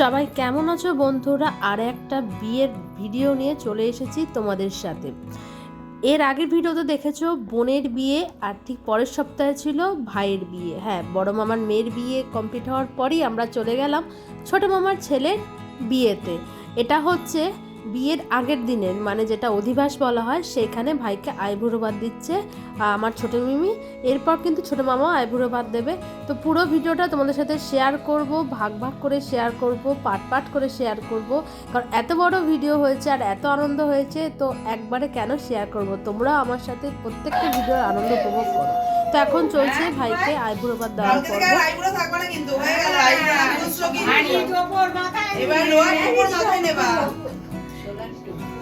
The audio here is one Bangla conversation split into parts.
সবাই কেমন আছো বন্ধুরা? আর একটা বিয়ের ভিডিও নিয়ে চলে এসেছি তোমাদের সাথে। এর আগের ভিডিওতে দেখেছ, বোনের বিয়ে, আর ঠিক পরের সপ্তাহে ছিল ভাইয়ের বিয়ে। হ্যাঁ বড় মামার মেয়ের বিয়ে কমপ্লিট হওয়ার পরই আমরা চলে গেলাম ছোট মামার ছেলের বিয়েতে। এটা হচ্ছে বিয়ের আগের দিনের মানে যেটা অধিবাস বলা হয় সেখানে ভাইকে আইবুড়ো ভাত দিচ্ছে আমার ছোটো মিমি এরপর কিন্তু ছোটো মামাও আইবুড়ো ভাত দেবে তো পুরো ভিডিওটা তোমাদের সাথে শেয়ার করব ভাগ ভাগ করে শেয়ার করব পাট পাট করে শেয়ার করব কারণ এত বড় ভিডিও হয়েছে আর এত আনন্দ হয়েছে তো একবারে কেন শেয়ার করব তোমরা আমার সাথে প্রত্যেকটা ভিডিওর আনন্দ উপভোগ করো তো এখন চলছে ভাইকে আইবুড়ো ভাত দেওয়ার কালকে থেকে আর পর্ব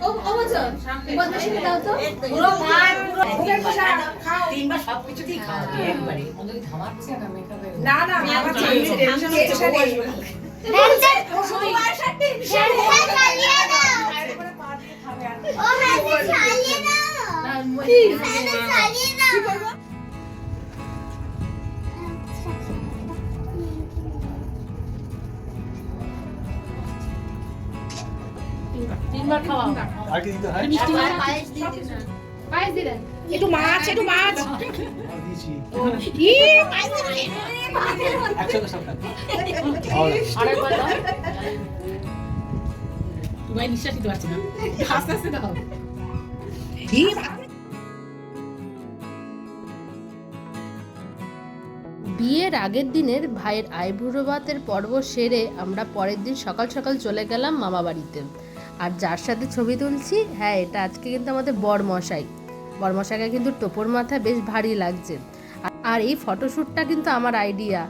ও ও বছর বদমাশি দাও তো না না আমার ছেলে টেনশন হচ্ছে বসবে সাথে আর কি দিতে হয়? একটু মাছ একটু মাছ। আর দিয়েছি। ই। একসাথে সব খাবে। ভালো লাগে। তোমায় নিঃশ্বাস নিতে পারছি না। আস্তে আস্তে দাও। ই বিয়ের আগের দিনের ভাইয়ের আইবুড়ো ভাতের পর্ব সেরে আমরা পরের দিন সকাল সকাল চলে গেলাম মামা বাড়িতে আর যার সাথে ছবি তুলছি হ্যাঁ এটা আজকে কিন্তু আমাদের বরমশাই। বরমশাইকে কিন্তু টোপর মাথা বেশ ভারী লাগছে। আর- এই ফটোশ্যুটটা কিন্তু আমার আইডিয়া।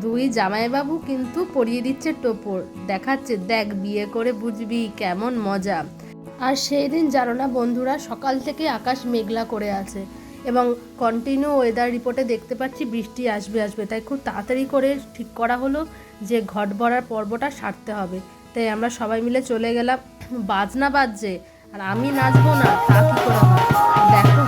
দুই জামাইবাবু কিন্তু পরিয়ে দিচ্ছে টোপর। দেখাচ্ছে, দেখ, বিয়ে করে বুঝবি কেমন মজা। আর সেই দিন জানো না বন্ধুরা সকাল থেকে আকাশ মেঘলা করে আছে এবং কন্টিনিউ ওয়েদার রিপোর্টে দেখতে পাচ্ছি বৃষ্টি আসবে আসবে। তাই খুব তাড়াতাড়ি করে ঠিক করা হলো যে ঘট ভরার পর্বটা সারতে হবে। তাই আমরা সবাই মিলে চলে গেলাম বাজনা বাজছে আর আমি নাচবো না তা কি করে দেখো।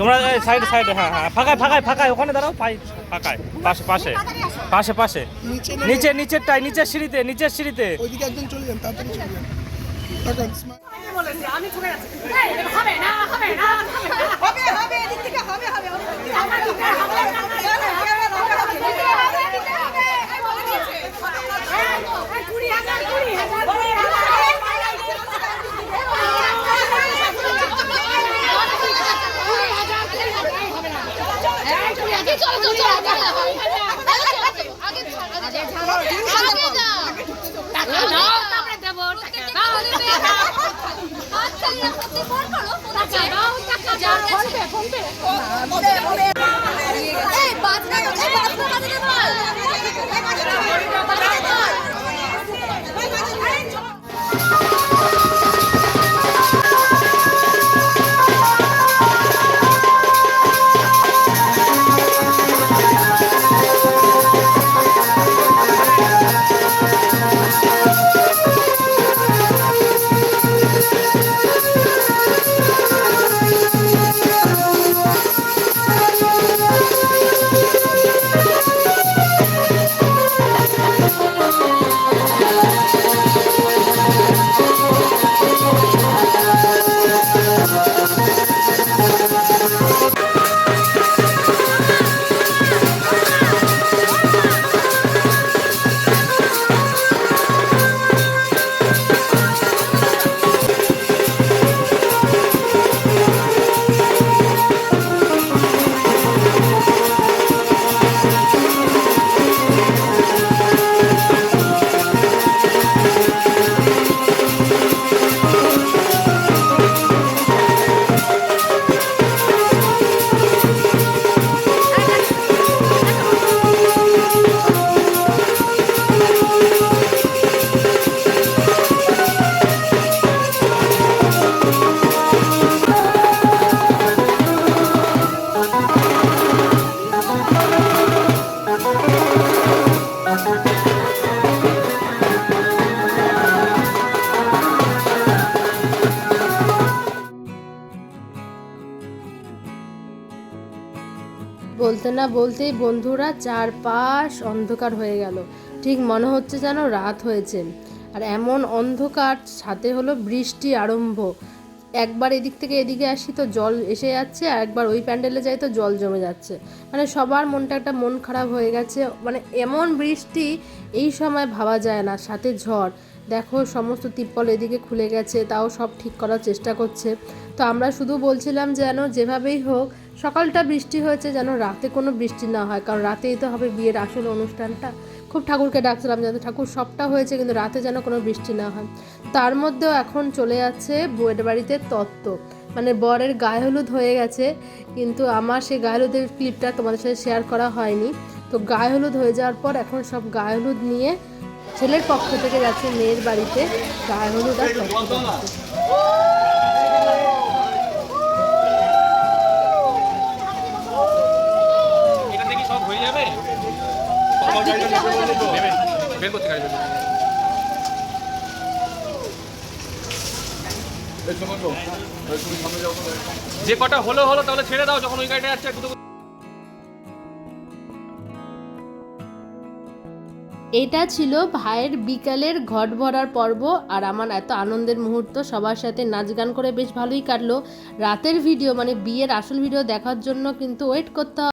তোমরা সাইড সাইডে হ্যাঁ হ্যাঁ ফাঁকায় ফাঁকায় ফাঁকায় ওখানে দাঁড়াও পাই ফাঁকায় পাশে পাশে পাশে পাশে নিচে নিচেরটাই নিচের সিঁড়িতে নিচের সিঁড়িতে ওইদিকে একজন চলে যান তাড়াতাড়ি চলে যান কুড়ি হাজার কুড়ি হাজার কুড়ি এই বাজনা এই বাজনা বাজনা বল বলতে না বলতেই বন্ধুরা চারপাশ অন্ধকার হয়ে গেল। ঠিক মনে হচ্ছে যেন রাত হয়েছে। আর এমন অন্ধকার, সাথে হলো বৃষ্টি আরম্ভ। একবার এদিক থেকে এদিকে আসি তো জল এসে যাচ্ছে, আর একবার ওই প্যান্ডেলে যাই তো জল জমে যাচ্ছে। মানে সবার মনটা একটা মন খারাপ হয়ে গেছে। মানে এমন বৃষ্টি এই সময় ভাবা যায় না, সাথে ঝড়। দেখো সমস্ত তিপ্পল এদিকে খুলে গেছে, তাও সব ঠিক করার চেষ্টা করছে। তো আমরা শুধু বলছিলাম যেন যেভাবেই হোক সকালটা বৃষ্টি হয়েছে যেন রাতে কোনো বৃষ্টি না হয়, কারণ রাতেই তো হবে বিয়ের আসল অনুষ্ঠানটা। খুব ঠাকুরকে ডাকছিলাম যেন ঠাকুর সবটা হয়েছে, কিন্তু রাতে যেন কোনো বৃষ্টি না হয়। তার মধ্যেও এখন চলে যাচ্ছে বউয়ের বাড়িতে তত্ত্ব। মানে বরের গায়ে হলুদ হয়ে গেছে, কিন্তু আমার সেই গায়ে হলুদের ক্লিপটা তোমাদের সাথে শেয়ার করা হয়নি। তো গায়ে হলুদ হয়ে যাওয়ার পর এখন সব গায়ে হলুদ নিয়ে ছেলের পক্ষ থেকে যাচ্ছে মেয়ের বাড়িতে গায়ে হলুদ আর যে কটা হলো হলো তাহলে ছেড়ে দাও, যখন ওই গাড়িটা যাচ্ছে এটা ছিল ভাইয়ের বিকালের ঘট ভরার পর্ব, আর আমার এত আনন্দের মুহূর্ত, সবার সাথে নাচ গান করে বেশ ভালোই কাটলো। রাতের ভিডিও মানে বিয়ের আসল ভিডিও দেখার জন্য কিন্তু ওয়েট করতে